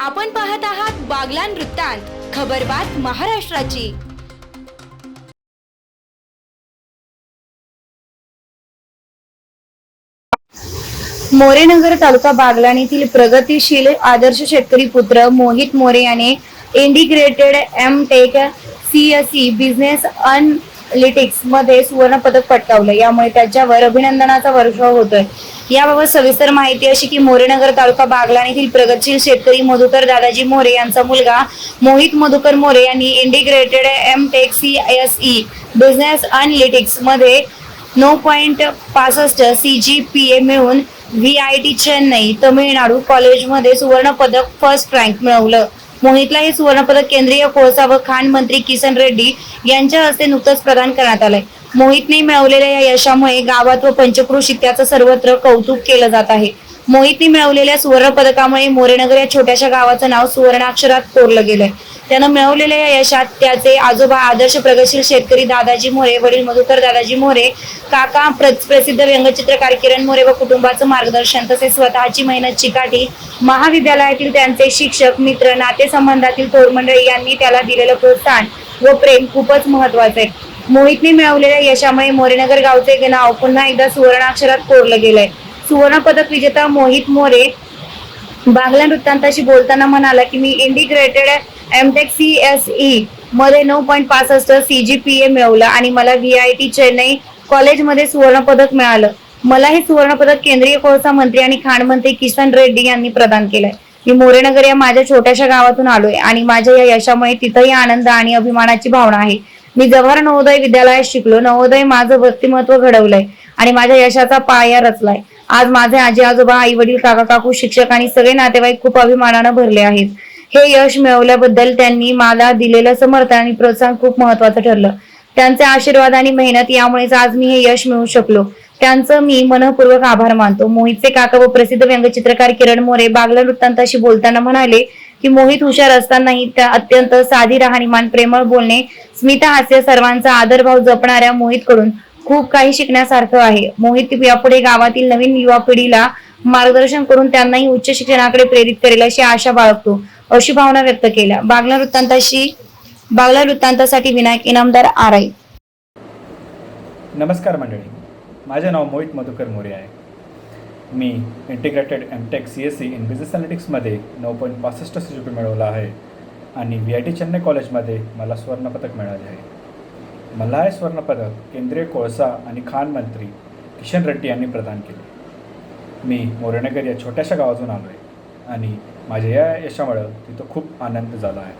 आपण पाहत आहात बागलान वृत्तांत खबरबात महाराष्ट्राची. मोरेनगर तालुका बागलान येथील प्रगतीशील आदर्श शेतकरी पुत्र मोहित मोरे याने integrated M tech C business अन मध्ये सुवर्ण पदक पटकावलं. यामुळे त्याच्यावर अभिनंदनाचा वर्षाव होतोय. याबाबत सविस्तर माहिती अशी की मोरेनगर तालुका बागलाण येथील प्रगतशील शेतकरी मधुकर दादाजी मोरे यांचा मुलगा मोहित मधुकर मोरे यांनी integrated M tech C S E business अनलिटिक्समध्ये नऊ पॉईंट पासष्ट सी जी पी ए मिळून V I T Chennai Tamil Nadu कॉलेजमध्ये सुवर्ण पदक फर्स्ट रँक मिळवलं. मोहितला हे सुवर्णपदक केंद्रीय कोळसा व खाण मंत्री किसन रेड्डी यांच्या हस्ते नुकतंच प्रदान करण्यात आलंय. मोहितने मिळवलेल्या या यशामुळे गावात व पंचक्रोशीत त्याचं सर्वत्र कौतुक केलं जात आहे. मोहितने मिळवलेल्या सुवर्ण पदकामुळे मोरेनगर या छोट्याशा गावाचं नाव सुवर्णाक्षरात कोरलं गेलंय. त्यानं मिळवलेल्या या यशात त्याचे आजोबा आदर्श प्रगतशील शेतकरी दादाजी मोरे वडील मधुकर दादाजी मोरे काका प्र- प्रसिद्ध व्यंगचित्रकार किरण मोरे व कुटुंबाचं मार्गदर्शन तसेच स्वतःची मेहनत चिकाटी महाविद्यालयातील त्यांचे शिक्षक मित्र नातेसंबंधातील तोडमंडळी यांनी त्याला दिलेलं प्रोत्साहन व प्रेम खूपच महत्वाचं आहे. मोहितने मिळवलेल्या यशामुळे मोरेनगर गावचे नाव पुन्हा एकदा सुवर्णाक्षरात कोरलं गेलंय. सुवर्ण पदक विजेता मोहित मोरे बांगला वृत्तांताशी बोलताना म्हणाला की मी integrated M tech C S E मध्ये नऊ पॉईंट पासष्ट सी जी पी ए मिळवलं आणि मला व्ही आय टी चेन्नई कॉलेजमध्ये सुवर्ण पदक मिळालं. मला हे सुवर्ण पदक केंद्रीय कोळसा मंत्री आणि खाण मंत्री किसन रेड्डी यांनी प्रदान केलंय. मी मोरेनगर या माझ्या छोट्याशा गावातून आलोय आणि माझ्या या यशामुळे तिथंही आनंद आणि अभिमानाची भावना आहे. मी जवाहर नवोदय विद्यालयात शिकलो. नवोदय माझं व्यक्तिमत्व घडवलंय आणि माझ्या यशाचा पाया रचलाय. आज माझे आजी आजोबा आई वडील काका काकू शिक्षक आणि सगळे नातेवाईक खूप अभिमानानं भरले आहेत. हे यश मिळवल्याबद्दल त्यांनी मला दिलेलं समर्थन आणि प्रोत्साहन खूप महत्वाचं ठरलं. त्यांचे आशीर्वाद आणि मेहनत यामुळेच आज मी हे यश मिळवू शकलो. त्यांचं मी मनपूर्वक आभार मानतो. मोहितचे काका व प्रसिद्ध व्यंगचित्रकार किरण मोरे बागला वृत्तांताशी बोलताना म्हणाले की मोहित हुशार असतानाही त्या अत्यंत साधी राहणीमान प्रेमळ बोलणे स्मिता हास्य सर्वांचा आदरभाव जपणाऱ्या मोहित कडून खूप काही शिकण्यासारखं आहे. मोहित यापुढे गावातील नवीन युवा पिढीला मार्गदर्शन करून त्यांनाही उच्च शिक्षणाकडे प्रेरित करेल अशी आशा बाळगतो. अशी भावना व्यक्त केल्या. बागला वृत्तांताशी बागला वृत्तांतासाठी विनायक इनामदार आराई. नमस्कार मंडळी. माझे नाव मोहित मधुकर मोरे आहे. मी integrated M tech C S C in business अनालिटिक्समध्ये नऊ पॉईंट पासष्ट सी मिळवला आहे आणि व्ही आय टी चेन्नई कॉलेजमध्ये मला सुवर्णपदक मिळाले आहे. मला हे सुवर्णपदक केंद्रीय कोळसा आणि खाण मंत्री किशन रेड्डी यांनी प्रदान केले. मी मोरेनगर या छोट्याशा गावातून आलो आहे आणि माझ्या या यशामुळं तिथं खूप आनंद झाला आहे.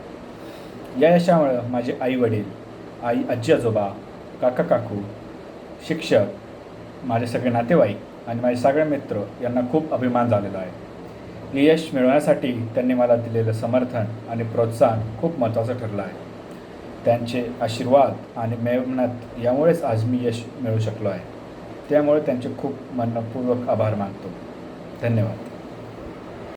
या यशामुळं माझे आई वडील आई आजी आजोबा काका काकू शिक्षक माझे सगळे नातेवाईक आणि माझे सगळे मित्र यांना खूप अभिमान झालेला आहे. हे यश मिळवण्यासाठी त्यांनी मला दिलेलं समर्थन आणि प्रोत्साहन खूप महत्त्वाचं ठरलं आहे. त्यांचे आशीर्वाद आणि मेहनत यामुळेच आज मी यश मिळवू शकलो आहे. त्यामुळे त्यांचे खूप मनपूर्वक आभार मानतो. धन्यवाद.